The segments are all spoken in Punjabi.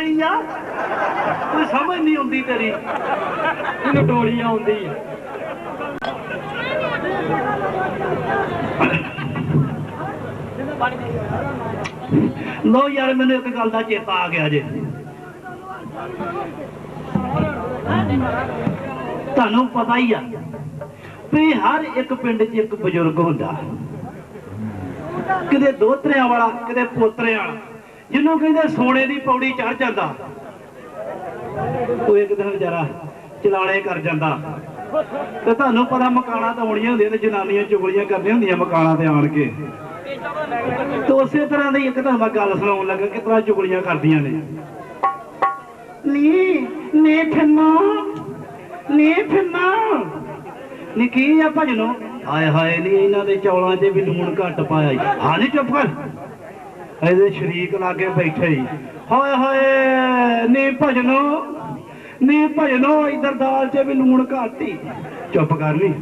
ਉਦਾਂ ਹੀ ਆ। ਕੋਈ ਸਮਝ ਨਹੀਂ ਆਉਂਦੀ ਤੇਰੀ। ਇਹਨੂੰ ਟੋਲੀ ਆਉਂਦੀ। ਆ ਲੋ ਯਾਰ, ਮੈਨੂੰ ਇੱਕ ਗੱਲ ਦਾ ਚੇਤਾ ਆ ਗਿਆ ਜੇ। ਤੁਹਾਨੂੰ ਪਤਾ ਹੀ ਆ ਵੀ ਹਰ ਇੱਕ ਪਿੰਡ 'ਚ ਇੱਕ ਬਜ਼ੁਰਗ ਹੁੰਦਾ। ਕਿਤੇ ਦੋਤਰਿਆਂ ਵਾਲਾ, ਕਿਤੇ ਪੋਤਰਿਆਂ ਵਾਲਾ। ਜਿਹਨੂੰ ਕਹਿੰਦੇ ਸੋਨੇ ਦੀ ਪੌੜੀ ਚੜ ਜਾਂਦਾ ਉਹ ਇੱਕ ਦਿਨ ਵਿਚਾਰਾ ਚਲਾਣੇ ਕਰ ਜਾਂਦਾ। ਤੇ ਤੁਹਾਨੂੰ ਪਤਾ ਮਕਾਨਾਂ ਤਾਂ ਹੋਣੀਆਂ ਹੁੰਦੀਆਂ ਤੇ ਜਨਾਨੀਆਂ ਚੁਗਲੀਆਂ ਕਰਦੀਆਂ ਹੁੰਦੀਆਂ ਮਕਾਨਾਂ ਤੇ ਆਣ ਕੇ। ਤੇ ਉਸੇ ਤਰ੍ਹਾਂ ਦੀ ਇੱਕ ਤਾਂ ਮੈਂ ਗੱਲ ਸੁਣਾਉਣ ਲੱਗਾ ਕਿ ਤਰ੍ਹਾਂ ਚੁਗਲੀਆਂ ਕਰਦੀਆਂ ਨੇ। ਨੀ ਨੇ ਫਿਰਨਾ ਨੀ ਫਿਰਨਾ। ਨੀ ਕੀ ਆ ਭਜਨੋ? ਹਾਏ ਹਾਏ ਨੀ ਇਹਨਾਂ ਦੇ ਚੌਲਾਂ 'ਚ ਵੀ ਲੂਣ ਘੱਟ ਪਾਇਆ। ਹਾਂ ਨੀ ਚੁੱਪ ਕਰ। ਇਹਦੇ ਸ਼ਰੀਕ ਲਾਗੇ ਬੈਠੇ ਈ ਹਾਏ ਹਾਏ, ਨੀ ਭਜਨੋ ਨੀ ਭਜਨੋ, ਇਧਰ ਦਾਲ 'ਚ ਵੀ ਲੂਣ ਘੱਟ। ਚੁੱਪ ਕਰ ਨੀ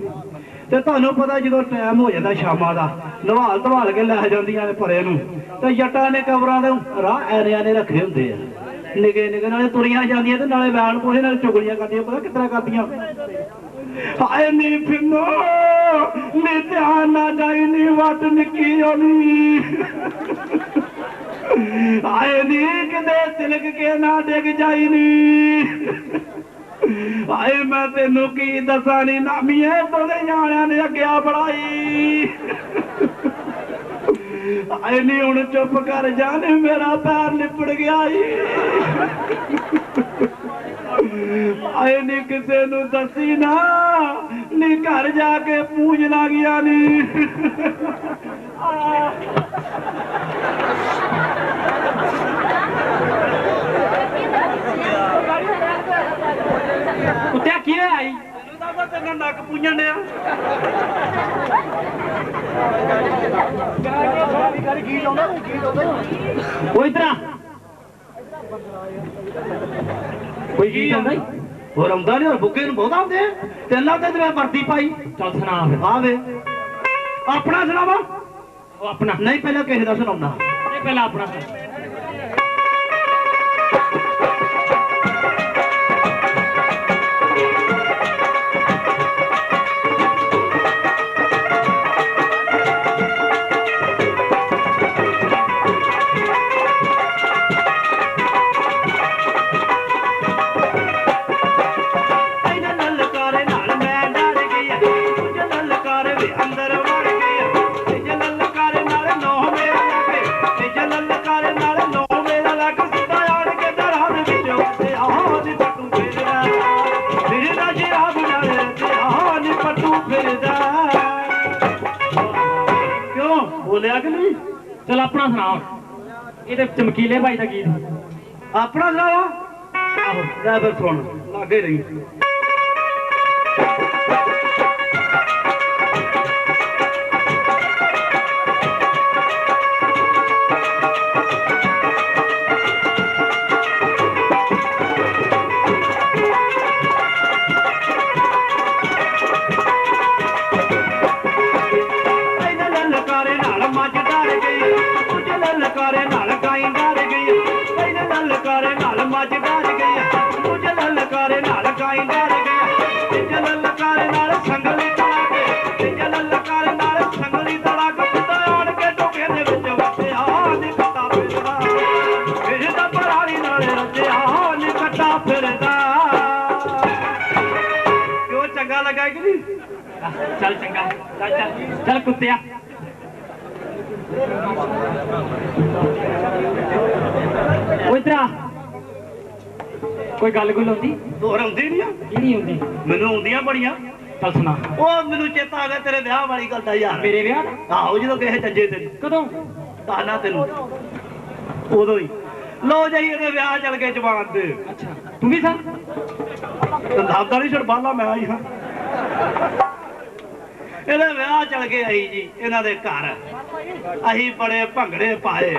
ਤੇ ਤੁਹਾਨੂੰ ਪਤਾ ਜਦੋਂ ਟਾਈਮ ਹੋ ਜਾਂਦਾ ਸ਼ਾਮਾਂ ਦਾ, ਨਵਾਲ ਧਵਾਲ ਕੇ ਲੈ ਜਾਂਦੀਆਂ ਨੇ ਪਰੇ ਨੂੰ, ਤੇ ਜੱਟਾਂ ਨੇ ਕਬਰਾਂ ਦੇ ਰਾਹ ਐਰਿਆਂ ਨੇ ਰੱਖੇ ਹੁੰਦੇ ਆ। ਨਿਗੇ ਨਿਗੇ ਨਾਲੇ ਤੁਰੀਆਂ ਜਾਂਦੀਆਂ ਤੇ ਨਾਲੇ ਵੈਣ ਕੋਹੇ ਨਾਲ ਚੁਗਲੀਆਂ ਕਰਦੀਆਂ, ਪਤਾ ਕਿਤਨਾ ਕਰਦੀਆਂ। ਹਾਏ ਨੀ ਫਿਰਨੋ, ਨੀ ਧਿਆਨ ਨਾ ਜਾਈ, ਨੀ ਵੱਟ ਨਿੱਕੀ ਹੋਣੀ ਨੀ ਤਿਲਕ ਕੇ ਨਾ ਡਿੱਗ ਜਾਈ ਨੀ। ਹਾਏ, ਮੈਂ ਤੈਨੂੰ ਕੀ ਦੱਸਾਂ ਨੀ, ਨਾਮੀਏ ਤੋਦੇ ਜਾਣਿਆਂ ਨੇ ਅੱਗਿਆ ਬੜਾਈ ਹਾਏ, ਨੀ ਹੁਣ ਚੁੱਪ ਕਰ ਜਾ ਮੇਰਾ ਪੈਰ ਲਿਪੜ ਗਿਆ ਈ। ਆਏ ਨੀ ਕਿਸੇ ਨੂੰ ਦੱਸੀ ਨਾ, ਨੀ ਘਰ ਜਾ ਕੇ ਪੂਜ ਲਾਗੀਆਂ ਨੀ। ਕੁੱਤਿਆ ਕੀ ਹੋਇਆ ਈ ਤੈਨੂੰ ਤਾਂ ਪਤਾ ਤੇਰਾ ਨੱਕ ਪੂੰਝਣ ਡਿਆ। ਉਹ ਇਧਰ ਆ। ਕੋਈ ਕੀ ਆਉਂਦਾ ਈ? ਹੋਰ ਆਉਂਦਾ ਨਹੀਂ ਹੋਰ ਬੁੱਗੇ ਨੂੰ ਬਹੁਤ ਆਉਂਦੇ ਆ। ਤੇ ਅੱਲਾ ਤੇ ਤੇਰੇ ਵਰਦੀ ਪਾਈ। ਚੱਲ ਸੁਣਾ ਫਿਰ ਆ ਵੇ। ਆਪਣਾ ਸੁਣਾਵਾ? ਉਹ ਆਪਣਾ। ਨਹੀਂ ਪਹਿਲਾਂ ਕਿਸੇ ਦਾ ਸੁਣਾਉਣਾ। ਇਹ ਪਹਿਲਾਂ ਆਪਣਾ ਸੁਣਾ। ਬੋਲਿਆ ਕਿ ਨਹੀਂ? ਚੱਲ ਆਪਣਾ ਸੁਣਾ ਹੁਣ। ਇਹ ਤੇ ਚਮਕੀਲੇ ਭਾਈ ਦਾ ਗੀਤ ਆਪਣਾ ਸੁਣਾਵਾ ਆਹੋ ਜਾ ਫਿਰ ਸੁਣ। ਲਾਗੇ ਰਹੀ ਮੱਝ ਡਰ ਗਈ, ਕੁਝ ਲਲਕਾਰੇ ਨਾਲ ਗਾਈ ਡਰ ਗਈ। ਇਹਦੇ ਲਲਕਾਰੇ ਨਾਲ ਸੰਗਲੀ ਤੜਾ ਕੇ ਇਹਦੇ ਲਲਕਾਰੇ ਨਾਲ ਸੰਗਲੀ ਤੜਾ ਕੇ ਕੁੱਤਾ ਆੜ ਕੇ ਟੋਕੇ ਦੇ ਵਿੱਚ ਵਸਿਆ, ਨੀ ਕੱਟਾ ਫਿਰਦਾ ਫਿਰਦਾ ਪਰਾਲੀ ਨਾਲ ਰਚਿਆ, ਨੀ ਕੱਟਾ ਫਿਰਦਾ। ਕਿਉਂ ਚੰਗਾ ਲੱਗਾ ਕਿ ਨਹੀਂ? ਚੱਲ ਚੰਗਾ, ਚੱਲ ਚੱਲ ਚੱਲ ਕੁੱਤਿਆ। ਉਹ ਕੋਈ ਗੱਲ ਗੁੱਲ ਹੁੰਦੀ? ਹੋਰ ਆਉਂਦੀ ਨਹੀਂ ਆ। ਕੀ ਨਹੀਂ ਹੁੰਦੀ ਮੈਨੂੰ ਆਉਂਦੀਆਂ ਬੜੀਆਂ। ਚੱਲ ਸੁਣਾ। ਉਹ ਮੈਨੂੰ ਚੇਤਾ ਆ ਗਿਆ ਤੇਰੇ ਵਿਆਹ ਵਾਲੀ ਗੱਲ ਦਾ ਯਾਰ। ਮੇਰੇ ਵਿਆਹ ਦਾ? ਆਹੋ ਜਦੋਂ ਕਿਸੇ ਚੱਜੇ ਤੈਨੂੰ ਕਦੋਂ? ਤਾਨਾ ਤੈਨੂੰ। ਉਦੋਂ ਹੀ। ਲੋ ਜਾਈ ਇਹਦੇ ਵਿਆਹ ਚੱਲ ਗਏ ਜਵਾਨ ਦੇ। ਅੱਛਾ। ਤੂੰ ਵੀ ਸਰ? ਦੰਦਾਦਾ ਨਹੀਂ ਛੜਬਾਲਾ ਮੈਂ ਆਈ ਹਾਂ ਇਹਦੇ ਵਿਆਹ ਚੱਲ ਗਏ ਆਈ ਜੀ ਇਹਨਾਂ ਦੇ ਘਰ। ਅਸੀਂ ਬੜੇ ਭੰਗੜੇ ਪਾਏ।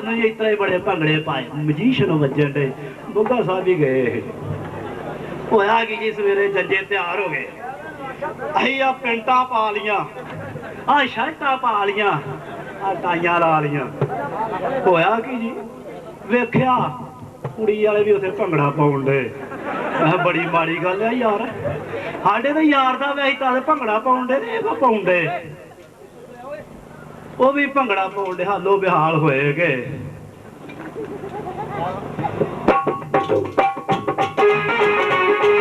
ਬੜੇ ਬੜੇ ਭੰਗੜੇ ਪਾਏ ਮਜੀਸ਼ੀਅਨ ਵੱਜਣ ਦੇ ਬੁੱਗਾ ਸਾਹਿਬ ਵੀ ਗਏ ਹੋਇਆ ਕਿ ਜੀ, ਸਵੇਰੇ ਜੱਜੇ ਤਿਆਰ ਹੋ ਗਏ। ਅਸੀਂ ਆ ਪੈਂਟਾਂ ਪਾ ਲੀਆਂ ਆ ਸ਼ਰਟਾਂ ਪਾ ਲੀਆਂ ਆ ਟਾਈਆਂ ਲਾ ਲੀਆਂ। ਹੋਇਆ ਕਿ ਜੀ? ਵੇਖਿਆ, ਕੁੜੀ ਵਾਲੇ ਵੀ ਉੱਥੇ ਭੰਗੜਾ ਪਾਉਣ ਦੇ ਮੈਂ ਬੜੀ ਮਾੜੀ ਗੱਲ ਆ ਯਾਰ। ਸਾਡੇ ਤਾਂ ਯਾਰ ਦਾ ਵੈਸੇ ਤਾਂ ਭੰਗੜਾ ਪਾਉਣ ਦੇ ਤੇ ਇਹ ਪਾਉਂਦੇ ਉਹ ਵੀ ਭੰਗੜਾ ਪਾਉਣ ਦੇ ਹਾਲੋ ਬਿਹਾਲ ਹੋਏਗੇ ਇਤਨਾ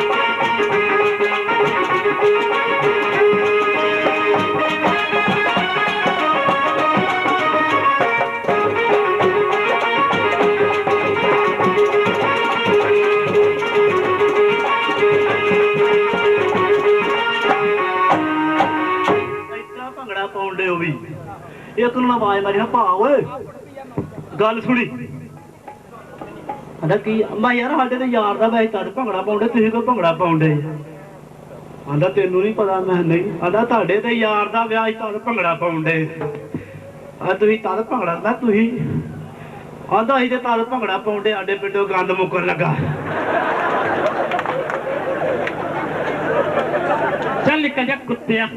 ਇੱਕ ਨੂੰ ਆਵਾਜ਼ ਮਾਰੀ ਨਾ ਭਾ, ਓਏ। ਗੱਲ ਸੁਣੀ। ਆਂਦਾ ਕੀ, ਮੈਂ ਯਾਰ ਸਾਡੇ ਤੇ ਯਾਰ ਦਾ ਵੈਸੇ ਤਾਂ ਭੰਗੜਾ ਪਾਉਂਦੇ, ਤੁਸੀਂ ਕੋ ਭੰਗੜਾ ਪਾਉਂਦੇ? ਆਂਦਾ ਤੈਨੂੰ ਨਹੀਂ ਪਤਾ, ਮੈਂ ਨਹੀਂ। ਆਂਦਾ ਤੁਹਾਡੇ ਤੇ ਯਾਰ ਦਾ ਵਿਆਹ ਤਾਂ ਭੰਗੜਾ ਪਾਉਂਦੇ। ਆ ਤੁਸੀਂ ਤਦ ਭੰਗੜਾ ਦਾ ਤੁਸੀਂ। ਆਂਦਾ ਅਸੀਂ ਤੇ ਤਦ ਭੰਗੜਾ ਪਾਉਂਦੇ, ਸਾਡੇ ਪਿੰਡੋਂ ਗੰਦ ਮੁੱਕਣ ਲੱਗਾ। ਚੱਲ ਨਿਕਲ ਜਾ ਕੁੱਤਿਆ।